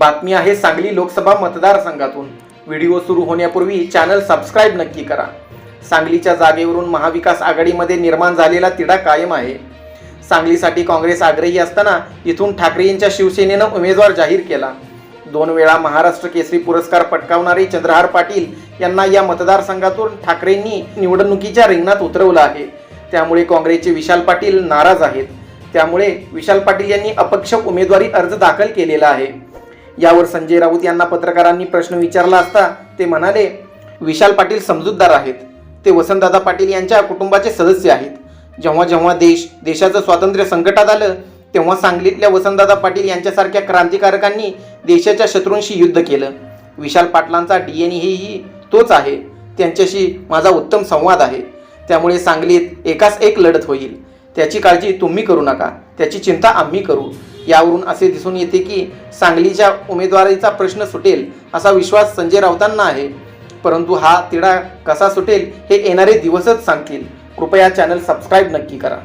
बातमी आहे सांगली लोकसभा मतदारसंघातून. व्हिडिओ सुरू होण्यापूर्वी चॅनल सबस्क्राईब नक्की करा. सांगलीच्या जागेवरून महाविकास आघाडीमध्ये निर्माण झालेला तिढा कायम आहे. सांगलीसाठी काँग्रेस आग्रही असताना इथून ठाकरे यांच्या शिवसेनेनं उमेदवार जाहीर केला. दोन वेळा महाराष्ट्र केसरी पुरस्कार पटकावणारे चंद्रहार पाटील यांना या मतदारसंघातून ठाकरेंनी निवडणुकीच्या रिंगणात उतरवलं आहे. त्यामुळे काँग्रेसचे विशाल पाटील नाराज आहेत. त्यामुळे विशाल पाटील यांनी अपक्ष उमेदवारी अर्ज दाखल केलेला आहे. यावर संजय राऊत यांना पत्रकारांनी प्रश्न विचारला असता ते म्हणाले विशाल पाटील समजूतदार आहेत. ते वसंतदादा पाटील यांच्या कुटुंबाचे सदस्य आहेत. जेव्हा जेव्हा देश देशाचं स्वातंत्र्य संकटात आलं तेव्हा सांगलीतल्या वसंतदादा पाटील यांच्यासारख्या क्रांतिकारकांनी देशाच्या शत्रूंशी युद्ध केलं. विशाल पाटलांचा डी एन हेही तोच आहे. त्यांच्याशी माझा उत्तम संवाद आहे. त्यामुळे सांगलीत एकाच एक लढत होईल. त्याची काळजी तुम्ही करू नका. त्याची चिंता आम्ही करू. यावरून असे दिसून येते की सांगलीच्या उमेदवारीचा प्रश्न सुटेल असा विश्वास संजय राऊतांना आहे. परंतु हा तिढा कसा सुटेल हे येणारे दिवसच सांगतील. कृपया चॅनल सबस्क्राईब नक्की करा.